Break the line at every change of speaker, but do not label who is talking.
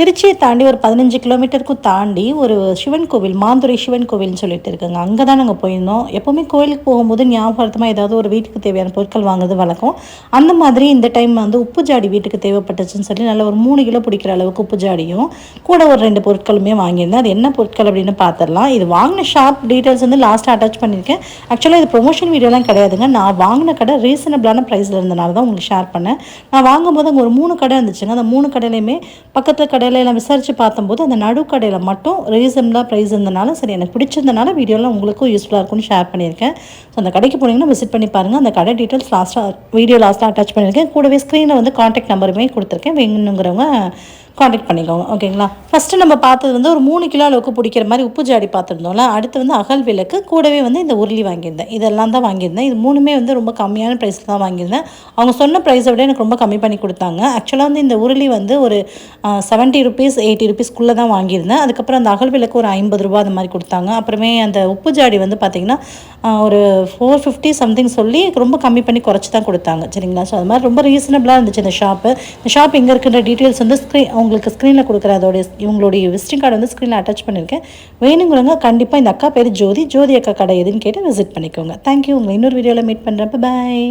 திருச்சியை தாண்டி ஒரு பதினஞ்சு கிலோமீட்டருக்கும் தாண்டி ஒரு சிவன் கோவில் மாந்துரை சிவன் கோவில்னு சொல்லிட்டு இருக்குங்க அங்கே தான் நாங்கள் போயிருந்தோம் எப்போவுமே கோயிலுக்கு போகும்போது ஞாபகார்த்தமாக ஏதாவது ஒரு வீட்டுக்கு தேவையான பொருட்கள் வாங்குறது வழக்கம் அந்த மாதிரி இந்த டைம் வந்து உப்பு ஜாடி வீட்டுக்கு தேவைப்பட்டுச்சுன்னு சொல்லி நல்ல ஒரு மூணு கிலோ பிடிக்கிற அளவுக்கு உப்பு ஜாடியும் கூட ஒரு ரெண்டு பொருட்களுமே வாங்கியிருந்தேன் அது என்ன பொருட்கள் அப்படின்னு பார்த்துடலாம் இது வாங்கின ஷாப் டீட்டெயில்ஸ் வந்து லாஸ்ட்டாக அட்டாச் பண்ணியிருக்கேன் ஆக்சுவலாக இது ப்ரொமோஷன் வீடியோலாம் கிடையாதுங்க நான் வாங்கின கடை ரீசனபிளான ப்ரைஸில் இருந்தனால தான் உங்களுக்கு ஷேர் பண்ணேன் நான் வாங்கும்போது அங்கே ஒரு மூணு கடை இருந்துச்சுங்க அந்த மூணு கடையிலையுமே பக்கத்தில் கடை கடையில் நான் விசாரித்து பார்த்தபோது அந்த நடுக்கடையில் மட்டும் ரீசனபிளாக ப்ரைஸ் இருந்தனால சரி எனக்கு பிடிச்சிருந்தனால வீடியோலாம் உங்களுக்கும் யூஸ்ஃபுல்லாக இருக்கும்னு ஷேர் பண்ணியிருக்கேன் ஸோ அந்த கடைக்கு போனீங்கன்னா விசிட் பண்ணி பாருங்கள் அந்த கடை டீட்டெயில்ஸ் லாஸ்ட்டாக வீடியோ லாஸ்ட்டாக அட்டாச் பண்ணியிருக்கேன் கூடவே ஸ்க்ரீனில் வந்து காண்டாக்ட் நம்பருமே கொடுத்துருக்கேன் வேணுங்கிறவங்க காண்டாக்ட் பண்ணிக்கோங்க ஓகேங்களா ஃபஸ்ட்டு நம்ம பார்த்தது வந்து ஒரு மூணு கிலோ அளவுக்கு பிடிக்கிற மாதிரி உப்பு ஜாடி பார்த்துருந்தோம்ல அடுத்து வந்து அகல் விளக்கு கூடவே வந்து இந்த உருளி வாங்கியிருந்தேன் இதெல்லாம் தான் வாங்கியிருந்தேன் இது மூணுமே வந்து ரொம்ப கம்மியான ப்ரைஸில் தான் வாங்கியிருந்தேன் அவங்க சொன்ன ப்ரைஸை விட எனக்கு ரொம்ப கம்மி பண்ணி கொடுத்தாங்க ஆக்சுவலாக வந்து இந்த உருளி வந்து ஒரு செவன்ட்டி ருபீஸ் எயிட்டி ருபீஸ்க்குள்ளே தான் வாங்கியிருந்தேன் அதுக்கப்புறம் அந்த அகல் விளக்கு ஒரு ஐம்பது ரூபா அந்த மாதிரி கொடுத்தாங்க அப்புறமே அந்த உப்பு ஜாடி வந்து பார்த்திங்கன்னா ஒரு ஃபோர் ஃபிஃப்டி சம்திங் சொல்லி ரொம்ப கம்மி பண்ணி குறைச்சி தான் கொடுத்தாங்க சரிங்களா ஸோ அது மாதிரி ரொம்ப ரீசனபிளாக இருந்துச்சு இந்த ஷாப்பு இந்த ஷாப் எங்கே இருக்கின்ற டீட்டெயில்ஸ் வந்து ஸ்க்ரீன் உங்களுக்கு ஸ்க்ரீனில் கொடுக்குற அதோடைய இவங்களுடைய விசிட்டிங் கார்டு வந்து ஸ்க்ரீனில் அட்டாச் பண்ணியிருக்கேன் வேணுங்கிறவங்க கண்டிப்பாக இந்த அக்கா பேர் ஜோதி ஜோதி அக்கா கடை எதுன்னு கேட்டு விசிட் பண்ணிக்கோங்க தேங்க்யூ உங்களை இன்னொரு வீடியோவில் மீட் பண்ணுறப்ப பாய்